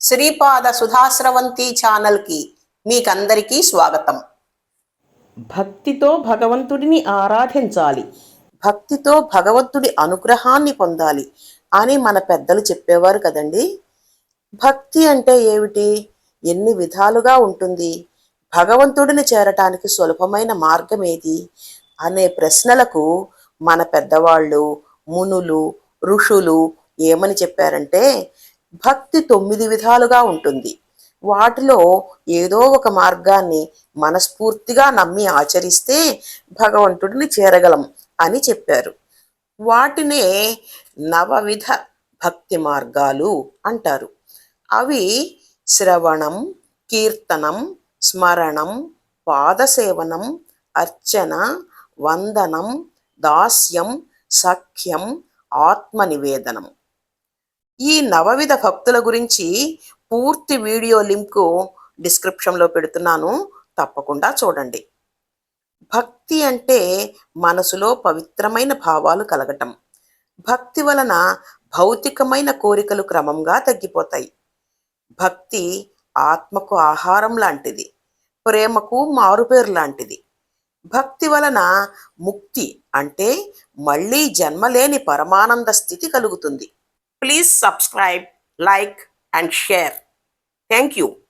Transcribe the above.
శ్రీపాద సుధాశ్రవంతి ఛానల్కి మీకందరికీ స్వాగతం. భక్తితో భగవంతుడిని ఆరాధించాలి. భక్తితో భగవంతుడి అనుగ్రహాన్ని పొందాలి అని మన పెద్దలు చెప్పేవారు కదండి. భక్తి అంటే ఏమిటి? ఎన్ని విధాలుగా ఉంటుంది? భగవంతుడిని చేరటానికి సులభమైన మార్గం ఏది? అనే ప్రశ్నలకు మన పెద్దవాళ్ళు మునులు ఋషులు ఏమని చెప్పారంటే భక్తి తొమ్మిది విధాలుగా ఉంటుంది. వాటిలో ఏదో ఒక మార్గాన్ని మనస్ఫూర్తిగా నమ్మి ఆచరిస్తే భగవంతుడిని చేరగలం అని చెప్పారు. వాటినే నవవిధ భక్తి మార్గాలు అంటారు. అవి శ్రవణం కీర్తనం స్మరణం పాదసేవనం అర్చన వందనం దాస్యం సఖ్యం ఆత్మనివేదనం. ఈ నవవిధ భక్తుల గురించి పూర్తి వీడియో లింకు డిస్క్రిప్షన్లో పెడుతున్నాను. తప్పకుండా చూడండి. భక్తి అంటే మనసులో పవిత్రమైన భావాలు కలగటం. భక్తి వలన భౌతికమైన కోరికలు క్రమంగా తగ్గిపోతాయి. భక్తి ఆత్మకు ఆహారం లాంటిది. ప్రేమకు మారుపేరు లాంటిది. భక్తి వలన ముక్తి అంటే మళ్ళీ జన్మలేని పరమానంద స్థితి కలుగుతుంది. Please subscribe, like and share. Thank you.